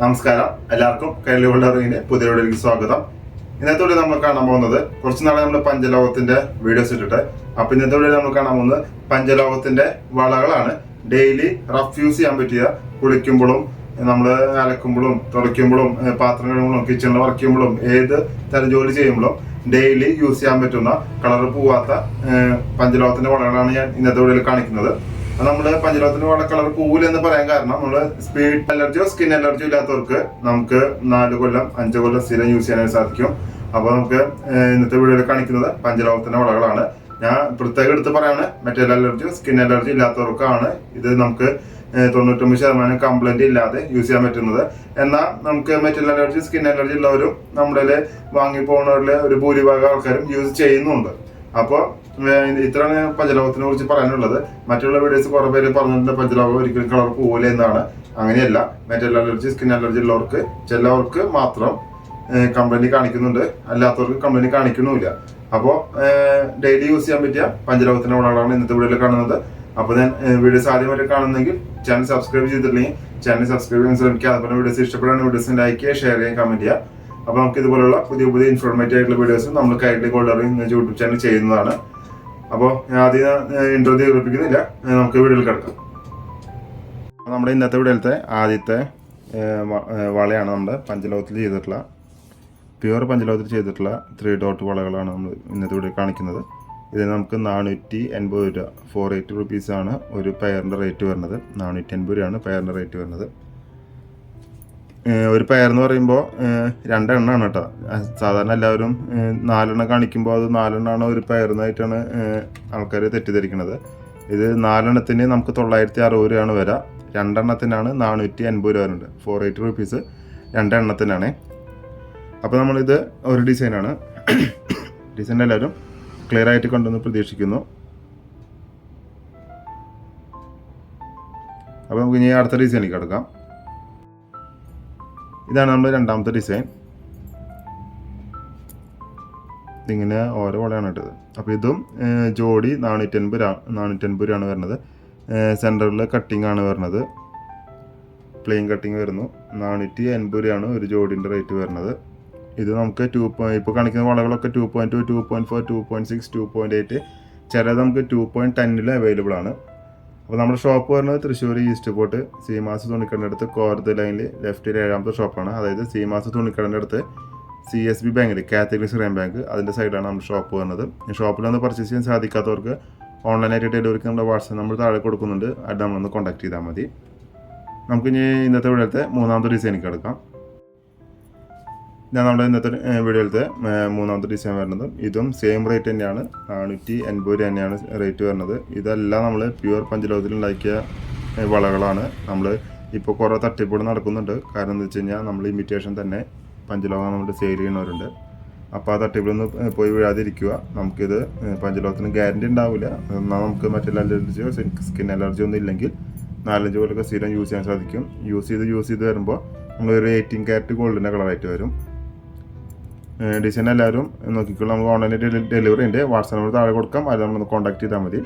നമസ്കാരം. എല്ലാവർക്കും കൈലി ഹോൾഡറിന്റെ വീഡിയോയിലേക്ക് സ്വാഗതം. ഇന്നത്തെ വീഡിയോ നമ്മൾ കാണാൻ പോകുന്നത് കുറച്ച് നാളെ നമ്മൾ പഞ്ചലോകത്തിന്റെ വീഡിയോസ് ഇട്ടിട്ട്. അപ്പൊ ഇന്നത്തെ വീഡിയോ നമ്മൾ കാണാൻ പോകുന്നത് പഞ്ചലോകത്തിന്റെ വളകളാണ്. ഡെയിലി റഫ് യൂസ് ചെയ്യാൻ പറ്റിയ കുളിക്കുമ്പോഴും നമ്മൾ അലക്കുമ്പോഴും തുടയ്ക്കുമ്പോഴും പാത്രം കഴുകുമ്പോഴും കിച്ചണിൽ വർക്ക് ചെയ്യുമ്പോഴും ഏത് തരം ജോലി ചെയ്യുമ്പോഴും ഡെയിലി യൂസ് ചെയ്യാൻ പറ്റുന്ന കളർ പോവാത്ത പഞ്ചലോകത്തിന്റെ വളകളാണ് ഞാൻ ഇന്നത്തെ വീഡിയോയിൽ കാണിക്കുന്നത്. നമ്മൾ പഞ്ചരത്തിന് വള കളർ പൂവിൽ എന്ന് പറയാൻ കാരണം നമ്മൾ സ്പീഡ് അലർജിയോ സ്കിൻ അലർജിയോ ഇല്ലാത്തവർക്ക് നമുക്ക് നാല് കൊല്ലം അഞ്ച് കൊല്ലം സ്ഥിരം യൂസ് ചെയ്യാനായി സാധിക്കും. അപ്പോൾ നമുക്ക് ഇന്നത്തെ വീഡിയോയിൽ കാണിക്കുന്നത് പഞ്ചലോകത്തിന്റെ വളകളാണ് ഞാൻ പ്രത്യേകം എടുത്ത് പറയാണ് മെറ്റൽ അലർജിയോ സ്കിൻ അലർജി ഇല്ലാത്തവർക്കാണ് ഇത് നമുക്ക് തൊണ്ണൂറ്റൊമ്പത് ശതമാനം കംപ്ലൈന്റ് ഇല്ലാതെ യൂസ് ചെയ്യാൻ പറ്റുന്നത്. എന്നാൽ നമുക്ക് മെറ്റൽ അലർജി സ്കിൻ അലർജി ഉള്ളവരും നമ്മുടെ വാങ്ങി പോകുന്നവരിലെ ഒരു ഭൂരിഭാഗം ആൾക്കാരും യൂസ് ചെയ്യുന്നുണ്ട്. അപ്പോൾ ഇത്രയാണ് പഞ്ചലോകത്തിനെ കുറിച്ച് പറയാനുള്ളത്. മറ്റുള്ള വീഡിയോസ് കുറെ പേര് പറഞ്ഞിട്ടുണ്ട് പഞ്ചലോകം ഒരിക്കലും കളർ പോകില്ല എന്നാണ്. അങ്ങനെയല്ല മെറ്റൽ അലർജി സ്കിൻ അലർജി ഉള്ളവർക്ക് ചിലവർക്ക് മാത്രം കംപ്ലൈന്റ് കാണിക്കുന്നുണ്ട്. അല്ലാത്തവർക്ക് കംപ്ലൈന്റ് കാണിക്കണമില്ല അപ്പോൾ ഡെയിലി യൂസ് ചെയ്യാൻ പറ്റിയ പഞ്ചലോകത്തിന്റെ ഉടകളാണ് ഇന്നത്തെ വീഡിയോയിൽ കാണുന്നത്. അപ്പോൾ ഞാൻ വീഡിയോസ് ആദ്യമായിട്ട് കാണുന്നെങ്കിൽ ചാനൽ സബ്സ്ക്രൈബ് ചെയ്തിട്ടില്ലെങ്കിൽ ചാനൽ സബ്സ്ക്രൈബ് ചെയ്യാൻ ശ്രമിക്കുക. അതുപോലെ വീഡിയോസ് ഇഷ്ടപ്പെടുന്ന വീഡിയോസ് ലൈക്ക് ചെയ്യുക ഷെയർ ചെയ്യുക കമന്റ് ചെയ്യുക. അപ്പോൾ നമുക്ക് ഇതുപോലുള്ള പുതിയ പുതിയ ഇൻഫോർമേറ്റീവ് ആയിട്ടുള്ള വീഡിയോസ് നമ്മൾ കൈലി ഗോൾഡറി യൂട്യൂബ് ചാനൽ ചെയ്യുന്നതാണ്. അപ്പോൾ ഞാൻ ആദ്യം ഇന്റർവ്യൂ ചെയ്തിപ്പിക്കുന്നില്ല നമുക്ക് വീഡിയോയിൽ കിടക്കാം. നമ്മുടെ ഇന്നത്തെ വീടുകളിലത്തെ ആദ്യത്തെ വളയാണ് നമ്മുടെ പഞ്ചലോകത്തിൽ ചെയ്തിട്ടുള്ള പ്യുവർ പഞ്ചലോകത്തിൽ ചെയ്തിട്ടുള്ള ത്രീ ഡോട്ട് വളകളാണ് നമ്മൾ ഇന്നത്തെ വീട് കാണിക്കുന്നത്. ഇതിന് നമുക്ക് നാനൂറ്റി എൺപത് രൂപ ഫോർ എയ്റ്റി റുപ്പീസാണ് ഒരു പെയറിന്റെ റേറ്റ് വരുന്നത്. നാനൂറ്റി എൺപത് രൂപയാണ് പെയറിന്റെ റേറ്റ് വരുന്നത്. ഒരു പെയർ എന്ന് പറയുമ്പോൾ രണ്ടെണ്ണമാണ് കേട്ടോ. സാധാരണ എല്ലാവരും നാലെണ്ണം കാണിക്കുമ്പോൾ അത് നാലെണ്ണമാണ് ഒരു പെയർന്നായിട്ടാണ് ആൾക്കാർ തെറ്റിദ്ധരിക്കുന്നത് ഇത് നാലെണ്ണത്തിന് നമുക്ക് തൊള്ളായിരത്തി അറുപത് രൂപയാണ് വരിക രണ്ടെണ്ണത്തിനാണ് നാനൂറ്റി അൻപത് രൂപ വരുന്നുണ്ട് ഫോർ എയ്റ്റി റുപ്പീസ് രണ്ടെണ്ണത്തിനാണ്. അപ്പോൾ നമ്മളിത് ഒരു ഡിസൈനാണ് ഡിസൈൻ എല്ലാവരും ക്ലിയർ ആയിട്ട് കൊണ്ടുവന്ന് പ്രതീക്ഷിക്കുന്നു. അപ്പോൾ നമുക്ക് ഇനി അടുത്ത ഡിസൈനിലേക്ക് കിടക്കാം. ഇതാണ് നമ്മൾ രണ്ടാമത്തെ ഡിസൈൻ ഇതിങ്ങനെ ഓരോ വളയാണ് ഇട്ടത്. അപ്പോൾ ഇതും ജോഡി നാനൂറ്റൻപത് നാനൂറ്റൻപത് രൂപയാണ് വരുന്നത്. സെന്ററിൽ കട്ടിംഗ് ആണ് വരുന്നത്. പ്ലെയിൻ കട്ടിങ് വരുന്നു. നാനൂറ്റി എൺപത് രൂപയാണ് ഒരു ജോഡിന്റെ റേറ്റ് വരുന്നത്. ഇത് നമുക്ക് ടു പോയിന്റ് ഇപ്പോൾ കാണിക്കുന്ന വളകളൊക്കെ two point two two point four two point six two point eight ചിലത് നമുക്ക് ടു പോയിന്റ് ടെന്നിൽ അവൈലബിൾ ആണ്. അപ്പോൾ നമ്മുടെ ഷോപ്പ് വരുന്നത് തൃശ്ശൂർ ഈസ്റ്റ് പോട്ട് സീമാസ് തുണിക്കടന്റെ അടുത്ത് കോർത്ത് ലൈനിൽ ലെഫ്റ്റിൽ ഏഴാമത്തെ ഷോപ്പാണ് അതായത് സീമാസ് തുണിക്കടന്റെ അടുത്ത് സി എസ് ബി ബാങ്കിൽ കാത്തഗറി ശ്രീം ബാങ്ക് അതിന്റെ സൈഡാണ് നമ്മുടെ ഷോപ്പ് വരുന്നത്. ഷോപ്പിൽ ഒന്ന് പർച്ചേസ് ചെയ്യാൻ സാധിക്കാത്തവർക്ക് ഓൺലൈനായിട്ട് ഡെലിവറിക്ക് നമ്മുടെ വാട്സപ്പ് നമ്മൾ താഴെ കൊടുക്കുന്നുണ്ട്. അത് നമ്മളൊന്ന് കോൺടാക്ട് ചെയ്താൽ മതി. നമുക്ക് ഇനി ഇന്നത്തെ വീഡിയോത്തെ മൂന്നാമത്തെ ഡിസൈനിലേക്ക് എടുക്കാം ഞാൻ നമ്മുടെ ഇന്നത്തെ വീഡിയോയിലത്തെ മൂന്നാമത്തെ ഡിസൈൻ വരുന്നത് ഇതും സെയിം റേറ്റ് തന്നെയാണ്. നാനൂറ്റി എൺപത് രൂപ തന്നെയാണ് റേറ്റ് വരുന്നത്. ഇതെല്ലാം നമ്മൾ പ്യുവർ പഞ്ചലോകത്തിൽ ഉണ്ടാക്കിയ വളകളാണ്. നമ്മൾ ഇപ്പോൾ കുറേ തട്ടിപ്പൂട് നടക്കുന്നുണ്ട്. കാരണം എന്താ വെച്ച് കഴിഞ്ഞാൽ നമ്മൾ ഇമിറ്റേഷൻ തന്നെ പഞ്ചലോകം നമ്മൾ സെയിൽ ചെയ്യുന്നവരുണ്ട്. അപ്പോൾ ആ തട്ടിപ്പിലൊന്ന് ഏഹ്, പോയി വീഴാതിരിക്കുക. നമുക്കിത് പഞ്ചലോഹത്തിന് ഗ്യാരണ്ടി ഉണ്ടാവില്ല എന്നാൽ നമുക്ക് മറ്റെല്ലാ അലർജിയോ സ്കിൻ അലർജി ഒന്നും ഇല്ലെങ്കിൽ നാലഞ്ച് കൊല്ലൊക്കെ സ്ഥിരം യൂസ് ചെയ്യാൻ സാധിക്കും. യൂസ് ചെയ്ത് യൂസ് ചെയ്ത് വരുമ്പോൾ നമ്മളൊരു എയ്റ്റീൻ ക്യാരറ്റ് ഗോൾഡിന്റെ കളറായിട്ട് വരും. ഡിസൈൻ എല്ലാവരും നോക്കിക്കോളൂ. നമുക്ക് ഓൺലൈനിൽ ഡെലിവറി ഉണ്ട്. വാട്സാപ്പ് നമ്പർ താഴെ കൊടുക്കാം. അത് നമ്മളൊന്ന് കോൺടാക്ട് ചെയ്താൽ മതി.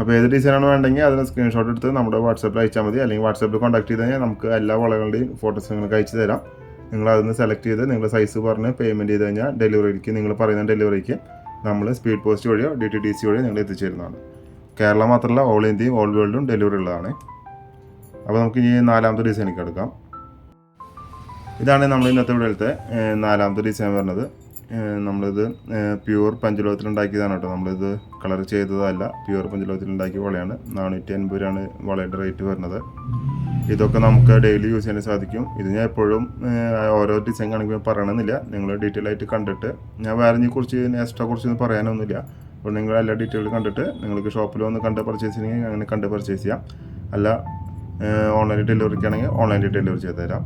അപ്പോൾ ഏത് ഡിസൈനാണ് വേണ്ടെങ്കിൽ അതിന് സ്ക്രീൻഷോട്ട് എടുത്ത് നമ്മുടെ വാട്സാപ്പിൽ അയച്ചാൽ മതി. അല്ലെങ്കിൽ വാട്സാപ്പിൽ കോൺടാക്ട് ചെയ്താൽ നമുക്ക് എല്ലാ വളകളുടെയും ഫോട്ടോസ് നിങ്ങൾക്ക് അയച്ചു തരാം. നിങ്ങൾ അതിന് സെലക്ട് ചെയ്ത് നിങ്ങളുടെ സൈസ് പറഞ്ഞ് പേയ്മെന്റ് ചെയ്ത് കഴിഞ്ഞാൽ ഡെലിവറിക്ക് നിങ്ങൾ പറയുന്ന ഡെലിവറിക്ക് നമ്മൾ സ്പീഡ് പോസ്റ്റ് വഴിയോ ഡി ടി ഡി സി വഴിയോ നിങ്ങൾ എത്തിച്ചേരുന്നതാണ്. കേരളം മാത്രമല്ല ഓൾ ഇന്ത്യയും ഓൾ വേൾഡും ഡെലിവറി ഉള്ളതാണ്. അപ്പോൾ നമുക്ക് ഇനി നാലാമത്തെ ഡിസൈനിലേക്ക് എടുക്കാം ഇതാണ് നമ്മൾ ഇന്നത്തെ ഇവിടുത്തെ നാലാമത്തെ ഡിസൈൻ വരുന്നത്. നമ്മളിത് പ്യുവർ പഞ്ചലോകത്തിൽ ഉണ്ടാക്കിയതാണ് കേട്ടോ. നമ്മളിത് കളർ ചെയ്തതല്ല പ്യൂർ പഞ്ചലോകത്തിൽ ഉണ്ടാക്കിയ വളയാണ്. നാനൂറ്റി അൻപത് രൂപയാണ് വളയുടെ റേറ്റ് വരുന്നത്. ഇതൊക്കെ നമുക്ക് ഡെയിലി യൂസ് ചെയ്യാൻ സാധിക്കും. ഇത് ഞാൻ എപ്പോഴും ഓരോ ഡിസൈൻ കാണിക്കുമ്പോൾ പറയണമെന്നില്ല നിങ്ങൾ ഡീറ്റെയിൽ ആയിട്ട് കണ്ടിട്ട് ഞാൻ വേറെ കുറിച്ച് എക്സ്ട്രാ കുറിച്ചൊന്നും പറയാനൊന്നുമില്ല. അപ്പോൾ നിങ്ങൾ എല്ലാ ഡീറ്റെയിലും കണ്ടിട്ട് നിങ്ങൾക്ക് ഷോപ്പിൽ വന്ന് കണ്ട് പർച്ചേസ് ചെയ്യണമെങ്കിൽ അങ്ങനെ കണ്ട് പർച്ചേസ് ചെയ്യാം. അല്ല ഓൺലൈൻ ഡെലിവറിക്കാണെങ്കിൽ ഓൺലൈൻ ഡെലിവറി ചെയ്ത് തരാം.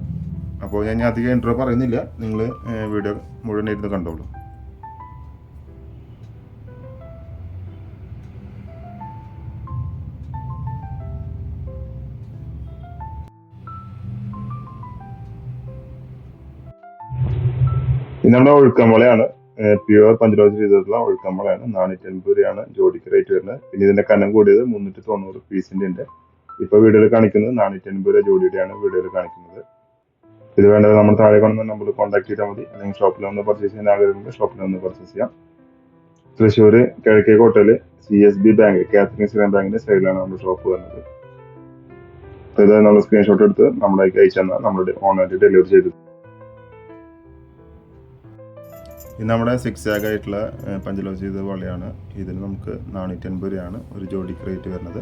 അപ്പോൾ ഞാൻ അധികം ഇൻട്രോ പറയുന്നില്ല. നിങ്ങൾ വീഡിയോ മുഴുവൻ ഇരുന്ന് കണ്ടോളൂ. ഇത് നമ്മുടെ ഒഴുക്കമ്പളയാണ് പ്യുവർ പഞ്ചലോജി ചെയ്തിട്ടുള്ള ഒഴുക്കമ്പളയാണ് നാനൂറ്റി അൻപത് രൂപയാണ് ജോഡിക്ക് റേറ്റ് വരുന്നത്. പിന്നെ ഇതിന്റെ കനം കൂടിയത് മുന്നൂറ്റി തൊണ്ണൂറ് പീസിന്റെ ഉണ്ട്. ഇപ്പോൾ വീഡിയോയിൽ കാണിക്കുന്നത് നാനൂറ്റി അൻപത് രൂപ ജോഡിയുടെയാണ് വീഡിയോയിൽ കാണിക്കുന്നത്. ഇത് വേണ്ടത് നമ്മൾ താഴെ കാണുന്ന നമ്പറിൽ കോൺടാക്ട് ചെയ്താൽ മതി. അല്ലെങ്കിൽ ഷോപ്പിൽ വന്ന് പർച്ചേസ് ചെയ്യാൻ ആഗ്രഹമുണ്ട് ഷോപ്പിൽ വന്ന് പർച്ചേസ് ചെയ്യാം. തൃശ്ശൂർ കിഴക്കേ കോട്ടയിൽ C S B bank Catholic Shriram ബാങ്കിന്റെ സൈഡിലാണ് നമ്മുടെ ഷോപ്പ് വരുന്നത്. അതായത് നമ്മൾ സ്ക്രീൻഷോട്ട് എടുത്ത് നമ്മളേക്ക് അയച്ചു തന്നാൽ നമ്മുടെ ഓൺലൈൻ ഡെലിവറി ചെയ്തു ഇത് നമ്മുടെ സിക്സ് ആഗ് ആയിട്ടുള്ള പഞ്ചലോസ് ചെയ്ത വളയാണ് ഇതിന് നമുക്ക് നാനൂറ്റി അൻപത് രൂപയാണ് ഒരു ജോഡിക്ക് റേറ്റ് വരുന്നത്.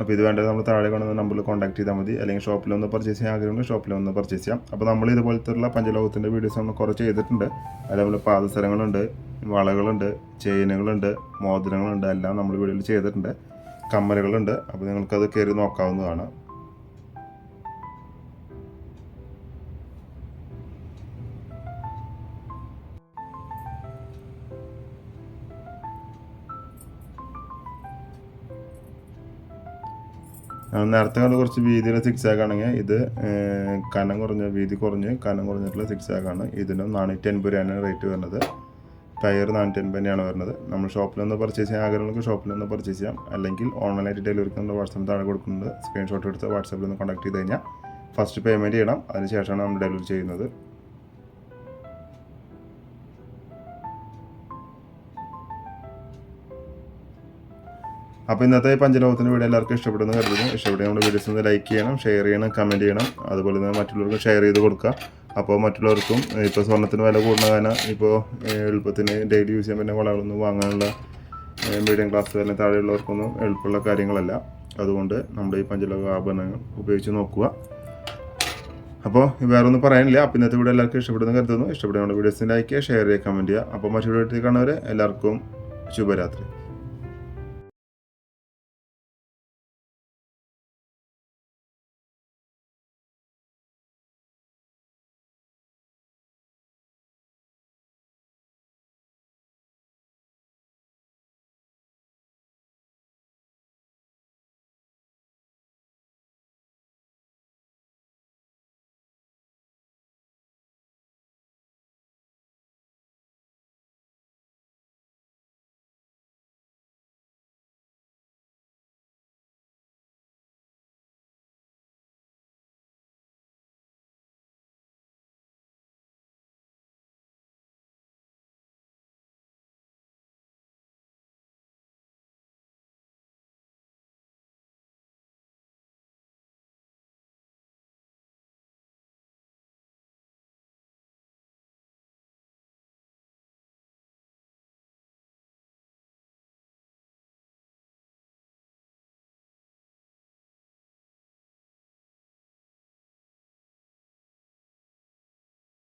അപ്പോൾ ഇത് വേണ്ടത് നമ്മൾ താഴെ കാണുന്ന നമ്പറിൽ കോൺടാക്ട് ചെയ്താൽ മതി. അല്ലെങ്കിൽ ഷോപ്പിൽ ഒന്ന് പർച്ചേസ് ചെയ്യാൻ ആഗ്രഹമുണ്ട് ഷോപ്പിൽ ഒന്ന് പർച്ചേസ് ചെയ്യാം. അപ്പോൾ നമ്മൾ ഇതുപോലത്തുള്ള പഞ്ചലോകത്തിന്റെ വീഡിയോസ് നമ്മൾ കുറച്ച് ചെയ്തിട്ടുണ്ട്. അതേപോലെ പാദസരങ്ങളുണ്ട് വളകളുണ്ട് ചെയിനുകളുണ്ട് മോതിരങ്ങളുണ്ട്. എല്ലാം നമ്മൾ വീഡിയോയിൽ ചെയ്തിട്ടുണ്ട്. കമ്മലുകളുണ്ട്. അപ്പോൾ നിങ്ങൾക്കത് കയറി നോക്കാവുന്നതാണ്. നേരത്തെ കണ്ട് കുറച്ച് വീതിയുള്ള സിക്സ് ആണെങ്കിൽ ഇത് കനം കുറഞ്ഞ വീതി കുറഞ്ഞ് കനം കുറഞ്ഞിട്ടുള്ള സിക്സ് ആക്കാണ് ഇതിന് നാനൂറ്റി അൻപത് രൂപയാണ് റേറ്റ് വരുന്നത്. ടയർ നാനൂറ്റി അൻപത് തന്നെയാണ് വരുന്നത്. നമ്മൾ ഷോപ്പിൽ നിന്ന് പർച്ചേസ് ചെയ്യാൻ ആഗ്രഹമുള്ളവർക്ക് ഷോപ്പിൽ നിന്ന് പർച്ചേസ് ചെയ്യാം. അല്ലെങ്കിൽ ഓൺലൈനായിട്ട് ഡെലിവറിക്ക് നമ്മുടെ വാട്സപ്പ് താഴെ കൊടുക്കുന്നുണ്ട്. സ്ക്രീൻഷോട്ട് എടുത്ത് വാട്സപ്പിൽ നിന്ന് കോൺടാക്ട് ചെയ്ത് കഴിഞ്ഞാൽ ഫസ്റ്റ് പേയ്മെന്റ് ചെയ്യണം. അതിനുശേഷമാണ് നമ്മൾ ഡെലിവറി ചെയ്യുന്നത്. അപ്പോൾ ഇന്നത്തെ പഞ്ചലോകത്തിന്റെ വീഡിയോ എല്ലാവർക്കും ഇഷ്ടപ്പെടുന്ന കരുതുന്നു. ഇഷ്ടപ്പെട്ട നമ്മുടെ വീഡിയോസ് ഒന്ന് ലൈക്ക് ചെയ്യണം ഷെയർ ചെയ്യണം കമന്റ് ചെയ്യണം. അതുപോലെ തന്നെ മറ്റുള്ളവർക്കും ഷെയർ ചെയ്ത് കൊടുക്കുക. അപ്പോൾ മറ്റുള്ളവർക്കും ഇപ്പോൾ സ്വർണത്തിന് വില കൂടുന്ന കാരണം ഇപ്പോൾ എളുപ്പത്തിന് ഡെയിലി യൂസ് ചെയ്യാൻ പറ്റുന്ന വളകളൊന്നും വാങ്ങാനുള്ള മീഡിയം ക്ലാസ് അല്ലെങ്കിൽ താഴെയുള്ളവർക്കൊന്നും എളുപ്പമുള്ള കാര്യങ്ങളല്ല. അതുകൊണ്ട് നമ്മുടെ ഈ പഞ്ചലോക ആഭരണങ്ങൾ ഉപയോഗിച്ച് നോക്കുക. അപ്പോൾ വേറെ ഒന്നും പറയാനില്ല. അപ്പം ഇന്നത്തെ വീഡിയോ എല്ലാവർക്കും ഇഷ്ടപ്പെടുന്ന കരുതുന്നു. ഇഷ്ടപ്പെടുന്ന നമ്മുടെ വീഡിയോസിന് ലൈക്ക് ചെയ്യുക ഷെയർ ചെയ്യുക കമന്റ് ചെയ്യുക. അപ്പോൾ മറ്റൊരു വീട്ടിൽ കാണുന്നവരെ എല്ലാവർക്കും ശുഭരാത്രി.